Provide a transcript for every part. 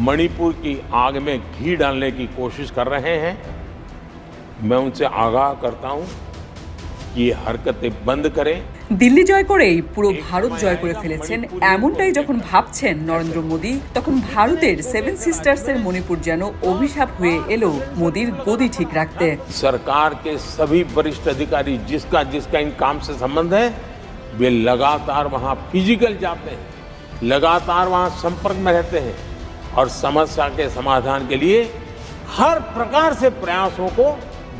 मणिपुर की आग में घी डालने की कोशिश कर रहे हैं मैं उनसे आगाह करता हूं कि ये हरकतें बंद करें দিল্লি জয় করেই পুরো ভারত জয় করে ফেলেছেন এমনটাই যখন ভাবছেন নরেন্দ্র মোদী তখন ভারতের সেভেন সিস্টার্সের মণিপুর যেন অভিশাপ হয়ে এলো মোদীর গদি ঠিক রাখতে सरकार के सभी वरिष्ठ अधिकारी जिसका जिसका इन काम से संबंध है वे लगातार वहां फिजिकल जाते हैं लगातार वहां संपर्क में रहते हैं और समस्या के समाधान के लिए हर प्रकार से प्रयासों को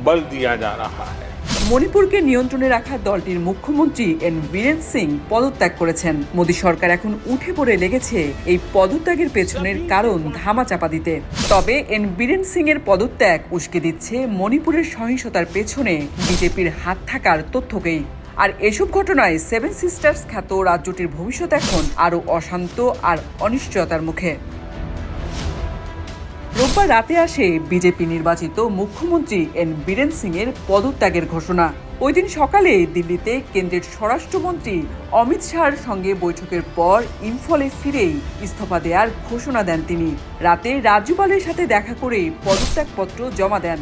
बल दिया जा रहा है মণিপুরকে নিয়ন্ত্রণে রাখা দলটির মুখ্যমন্ত্রী এন বীরেন সিং পদত্যাগ করেছেন মোদী সরকার এখন উঠে পড়ে লেগেছে এই পদত্যাগের পেছনের কারণ ধামাচাপা দিতে তবে এন বীরেন সিং এর পদত্যাগ উস্কে দিচ্ছে মণিপুরের সহিংসতার পেছনে বিজেপির হাত থাকার তথ্যকেই আর এসব ঘটনায় সেভেন সিস্টার্স খ্যাত রাজ্যটির ভবিষ্যৎ এখন আরও অশান্ত আর অনিশ্চয়তার মুখে রোববার রাতে আসে বিজেপি নির্বাচিত মুখ্যমন্ত্রী এন বীরেন সিং এর পদত্যাগের ঘোষণা। ওই দিন সকালে দিল্লিতে কেন্দ্রের স্বরাষ্ট্রমন্ত্রী অমিত শাহর সঙ্গে বৈঠকের পর ইম্ফলে ফিরেই ইস্তফা দেওয়ার ঘোষণা দেন তিনি। রাতে রাজ্যপালের সাথে দেখা করে পদত্যাগপত্র জমা দেন।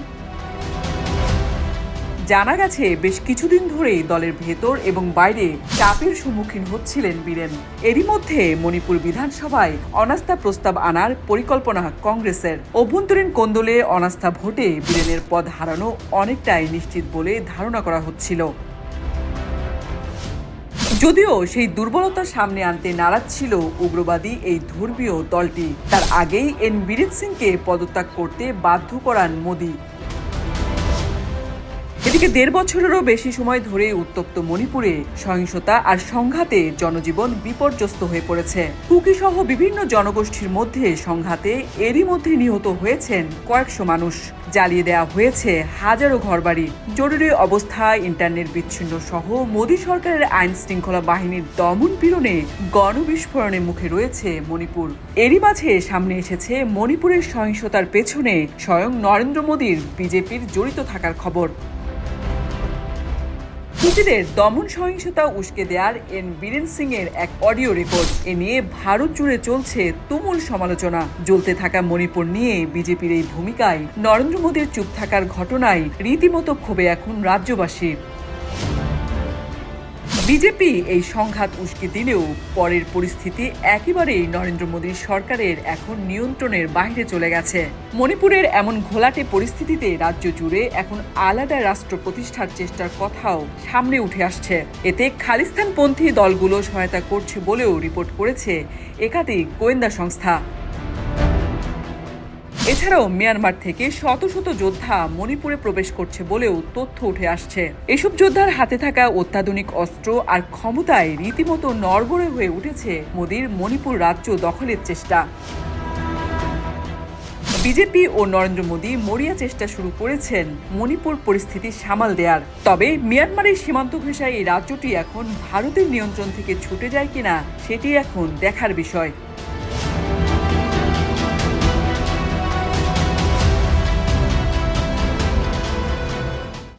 জানা গেছে, বেশ কিছুদিন ধরেই দলের ভেতর এবং বাইরে চাপের সম্মুখীন হচ্ছিলেন বীরেন। এরই মধ্যে মণিপুর বিধানসভায় অনাস্থা প্রস্তাব আনার পরিকল্পনা কংগ্রেসের। অভ্যন্তরীণ কোন্দলে অনাস্থা ভোটে বীরেনের পদ হারানো অনেকটাই নিশ্চিত বলে ধারণা করা হচ্ছিল। যদিও সেই দুর্বলতার সামনে আনতে নারাজ ছিল উগ্রবাদী এই ধর্মীয় দলটি। তার আগেই এন বীরেন সিংকে পদত্যাগ করতে বাধ্য করান মোদী। এদিকে দেড় বছরেরও বেশি সময় ধরে উত্তপ্ত মণিপুরে সহিংসতা আর সংঘাতে জনজীবন বিপর্যস্ত হয়ে পড়েছে। কুকি সহ বিভিন্ন জনগোষ্ঠীর মধ্যে সংঘাতে এরই মধ্যে নিহত হয়েছেন কয়েকশো মানুষ। জ্বালিয়ে দেওয়া হয়েছে হাজারো ঘরবাড়ি। জরুরি অবস্থায় ইন্টারনেট বিচ্ছিন্ন সহ মোদী সরকারের আইন শৃঙ্খলা বাহিনীর দমন পীড়নে গণবিস্ফোরণের মুখে রয়েছে মণিপুর। এরই মাঝে সামনে এসেছে মণিপুরের সহিংসতার পেছনে স্বয়ং নরেন্দ্র মোদীর বিজেপির জড়িত থাকার খবর। কুচিদের দমন সহিংসতা উস্কে দেওয়ার এন বীরেন সিং এর এক অডিও রেকর্ড এ নিয়ে ভারত জুড়ে চলছে তুমুল সমালোচনা। জ্বলতে থাকা মণিপুর নিয়ে বিজেপির এই ভূমিকায় নরেন্দ্র মোদীর চুপ থাকার ঘটনায় রীতিমতো ক্ষোভে এখন রাজ্যবাসী। বিজেপি এই সংঘাত উস্কে দিলেও পরের পরিস্থিতি একেবারেই নরেন্দ্র মোদীর সরকারের এখন নিয়ন্ত্রণের বাইরে চলে গেছে। মণিপুরের এমন ঘোলাটে পরিস্থিতিতে রাজ্য জুড়ে এখন আলাদা রাষ্ট্র প্রতিষ্ঠার চেষ্টার কথাও সামনে উঠে আসছে। এতে খালিস্তানপন্থী দলগুলো সহায়তা করছে বলেও রিপোর্ট করেছে একাধিক গোয়েন্দা সংস্থা। এছাড়াও মিয়ানমার থেকে শত শত যোদ্ধা মণিপুরে প্রবেশ করছে বলেও তথ্য উঠে আসছে। এসব যোদ্ধার হাতে থাকা অত্যাধুনিক অস্ত্র আর ক্ষমতায় রীতিমতো নড়বড়ে হয়ে উঠেছে মোদীর মণিপুর রাজ্য দখলের চেষ্টা। বিজেপি ও নরেন্দ্র মোদী মরিয়া চেষ্টা শুরু করেছেন মণিপুর পরিস্থিতি সামাল দেওয়ার তবে মিয়ানমারের সীমান্ত ঘেঁষা এই রাজ্যটি এখন ভারতের নিয়ন্ত্রণ থেকে ছুটে যায় কিনা, সেটি এখন দেখার বিষয়।